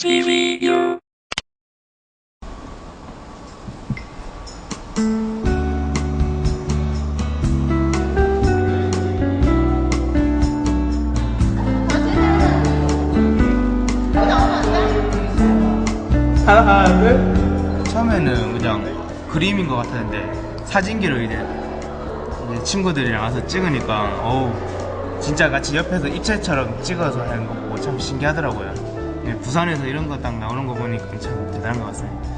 TV U. 하나, 둘. 처음에는 그냥 그림인 것 같았는데 사진기로 이제, 이제 친구들이랑 와서 찍으니까 어우 진짜 같이 옆에서 입체처럼 찍어서 하는 거 보고 참 신기하더라고요. 예, 부산에서 이런 거 딱 나오는 거 보니까 참 대단한 것 같습니다.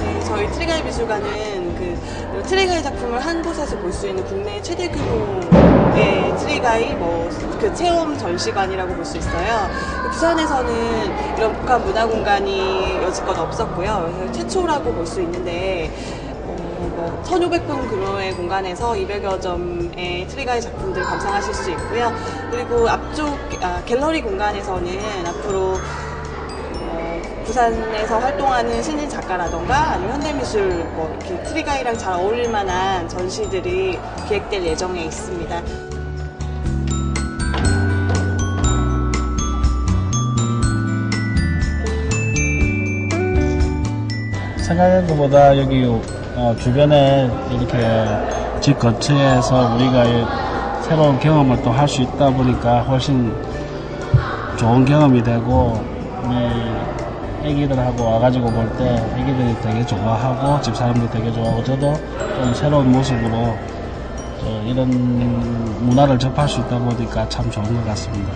네, 저희 트리가이 미술관은 그 트리가이 작품을 한 곳에서 볼 수 있는 국내 최대 규모의 트리가이 뭐 그 체험 전시관이라고 볼 수 있어요. 그 부산에서는 이런 복합 문화 공간이 여지껏 없었고요. 최초라고 볼 수 있는데 어, 뭐 1,500분 규모의 공간에서 200여 점의 트리가이 작품들 감상하실 수 있고요. 그리고 앞쪽 아, 갤러리 공간에서는 앞으로 어, 부산에서 활동하는 신진 작가라던가 아니면 현대미술 뭐 이렇게 트리가이랑 잘 어울릴 만한 전시들이 기획될 예정에 있습니다. 생각한 것보다 여기 어, 주변에 이렇게 집 근처에서 우리가 이 새로운 경험을 또 할 수 있다 보니까 훨씬 좋은 경험이 되고 우리 애기들하고 와가지고 볼 때 애기들이 되게 좋아하고 집 사람들이 되게 좋아하고 저도 좀 새로운 모습으로 어, 이런 문화를 접할 수 있다 보니까 참 좋은 것 같습니다.